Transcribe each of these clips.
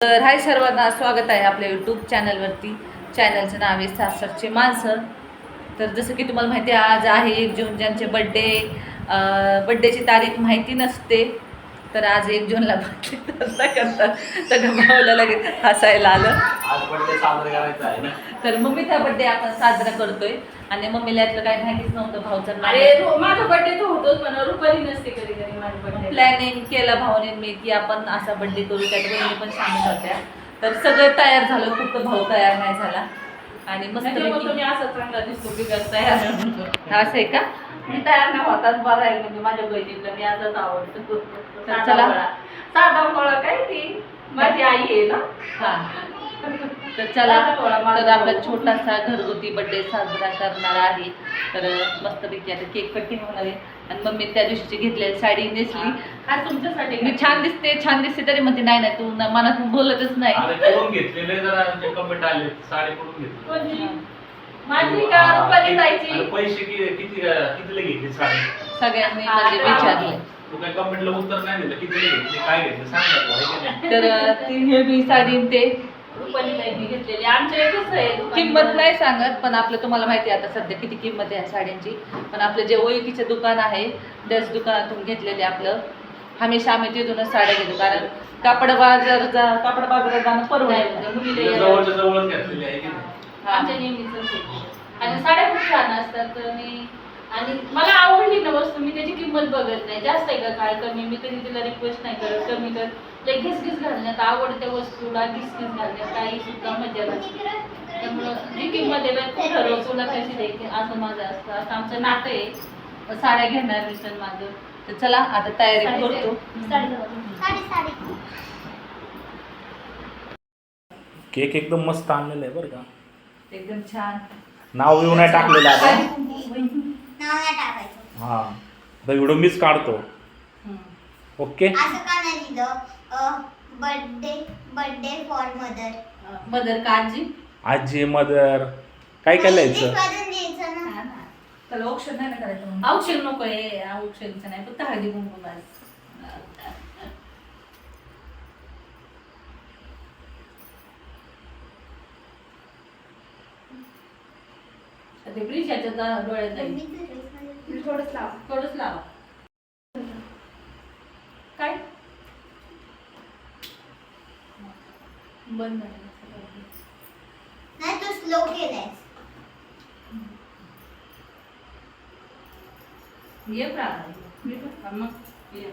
तर हाय सर्वांना स्वागत आहे आपल्या यूट्यूब चॅनलवरती चॅनलचं नाव आहे सासरचे माणसं. तर जसं की तुम्हाला माहिती आहे आज आहे एक जून ज्यांचे बड्डे बड्डेची तारीख माहिती नसते. तर आज एक जूनला बड्डे करता करता सगळं भावला लगेच हसायला आलं. आज बर्थडे साजरा करायचा आहे ना? तर मम्मीचा बड्डे आपण साजरा करतोय. आणि मम्मीला यातलं काही माहितीच नव्हतं भाऊचं अरे रो- माझा बर्थडे तो होतोच पण रुपाली नसते कधी कधी माझा बर्थडे प्लॅनिंग केलं भाऊने मी की आपण असा बड्डे करू त्यात बहिणी पण सामील होत्या. तर सगळं तयार झालं फक्त भाऊ तयार नाही झाला. आणि मस्त तुम्ही असा चांगला दिसतो बिगर तयार असं आहे का? मी तयार नाही होतात बरं आहे म्हणजे माझ्या बहिणीला मी आजच आवडतो. चला. साधा फळा काय ती? माझी आई आहे ना? हा. तर चला तर आपला. छोटासा घरगुती बड्डे साजरा करणार आहे. तर मस्तपैकी आता केक कटिंग होणार आहे. आणि मम्मी त्या दिवशीची घेतलेली साडी नेसली. तुमच्यासाठी मी छान दिसते छान दिसते तरी म्हणते नाही नाही तू न- मनातून बोलतच नाही. अरे करून घेतलेले जरा कमेंट आले साडी करून घेतली? कोणती? माझी का रुपाली आणि जायची पैसे किती किती कितीला घेतली साडी? सगळ्यांनी हा, म्हणजे. विचारले. तू काय कमेंटला उत्तर नाही दिलं कितीला घेतली काय घेतली सांग ना तू, आहे की नाही? तर ती हे मी साडी आणि ते. रुपाली ताईंनी घेतलेली. आमच्या इथेच आहे दुकान. किंमत नाही सांगत पण आपलं तुम्हाला माहिती आहे आता सध्या किती किंमत आहे साड्यांची. पण आपलं जे ओळखीचं दुकान आहे त्याच दुकानातून घेतलेले आपलं. हमेशा आम्ही तिथूनच साड्या घेतो. कारण कापड बाजार जा कापड बाजारात जाणं परवडेल म्हणजे मुलीला तुझ्या यायला- जवळच्या जवळच घेतलेली आहे की नाही? आमच्या नेहमीच आणि साड्या खूप छान असतात. आणि आणि मला आवडली ना वस्तू मी त्याची किंमत बघत नाही. जास्त आहे का काय कमी? मी कधी तिला रिक्वेस्ट नाही करत. कमी कर ते घिसघिस घालण्यात आवडत्या वस्तूला घिसघिस घालण्यात काही सुद्धा मजा नसते. त्यामुळं जी किंमत आहे ना तू ठरव तुला कशी द्यायची? असं माझं असतं. असं आमचं नातं आहे. साड्या घेणार मिशन माझं. तर चला आता तयारी करतो. साडी केक एकदम मस्त आणलेला आहे बरं का. एकदम छान. नाव बिव नाही टाकलेलं आता. नाव नाही टाकायचं. हा. आता व्हिडिओ मीच काढतो. ओके? असं का नाही लिहिलं? Birthday birthday for mother mother काळजी आजी? मदर काय काय लिहायचं वाजून द्यायचं ना. त्याला ऑप्शन नाही ना करायचं औषध नको आहे औषधचं नाही फक्त हळदी कुंकू बस. ते ब्रिशाच्या डोळ्यात थोडंच लाव. थोडंच लावा. काय? बंद नाही. नाही तू स्लो केलाय. ये प्रार्थना मग ये.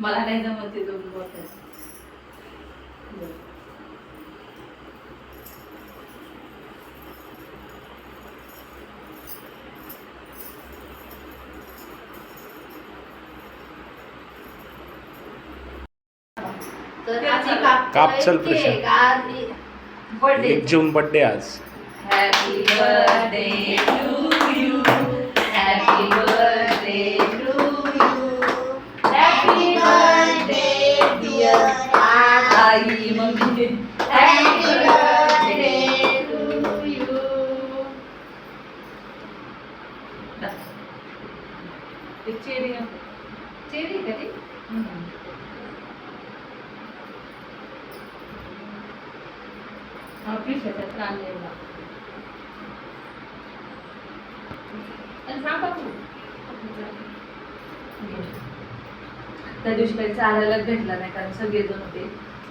मला नाही जमत ते दोन बोटायचं तर आजी काप- बर्थडे जून बर्थडे आज. Happy birthday to you happy birthday to you happy birthday dear I mummy happy birthday to you cherry cherry कधी आपली शेतात आणलेला आणि सांगा तू त्या दिवशी काही चालायला भेटला नाही कारण सगळेजण होते.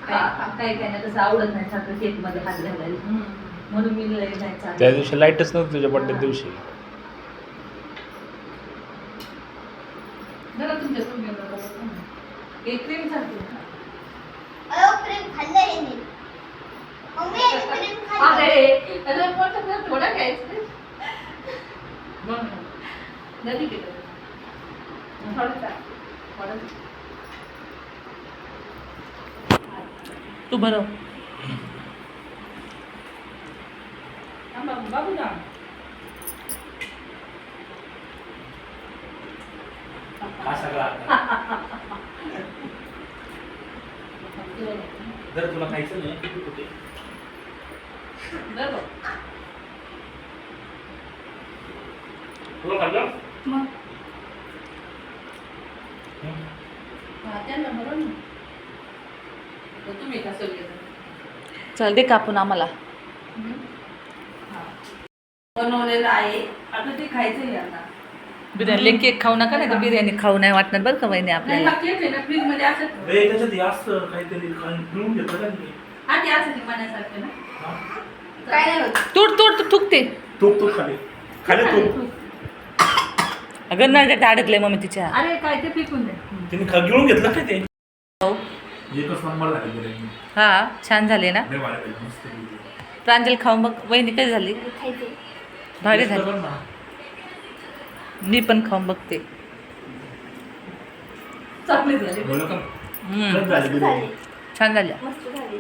काही काही ना तसं आवडत नाही सारखं केकमध्ये हात घालायला. म्हणून मी लय नाही त्या चालत दिवशी लाईटच नव्हती तुझ्या बर्थडे दिवशी. जरा तुमच्या तुम्ही एक क्रीम चालते अयो क्रीम खाल्लं हे मी मम्मी याची क्रीम खाल्लं अरे अरे मोठं मग नदी थोडं तू थांबा बाबू ना सगळा जर तुला खायचं नाही तुला खाल्लं? मग? हा, तुम्ही का चल दे कापून आम्हाला. बनवलेलं आहे. आता ते खायचंय आता. बिर्याणी केक खाऊ नका नाही तर बिर्याणी खाऊ नाही वाटणार बरं का वहिनी नाही आपल्याला. केक आहे ना फ्रीजमध्ये असत ए, त्याच्यात असतं काहीतरी काही पिळून घेतलं का नाही? हा ते असं ती पाण्यासारखं ना? काय नाही होत. तूट तूट तूट थुकते तूप तूप खाली. खाली तूप. अगं नरड्यात अडकले मम्मी तिच्या. अरे काय ते पिकून दे. तिने खा- गिळून घेतलं काय ते? हो. एकच नंबर झाले बिर्याणी हा छान झाले ना? लय भारी झाली, मस्त बिर्याणी. प्रांजल खाऊन बघ. वहिनी कशी झाली? खायचे भारी झाली. ना. मी पण खाऊन बघते. चांगली झाली. बोललं का? हम्म, खरंच झाली बिर्याणी छान झाल्या मस्त झाली.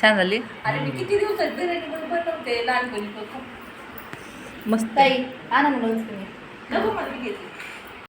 छान झाली. अरे मी किती दिवसात बिर्याणी बनवते? लहानपणी मस्त ताई आणा म्हणून तुम्ही. नको मला मी घेते.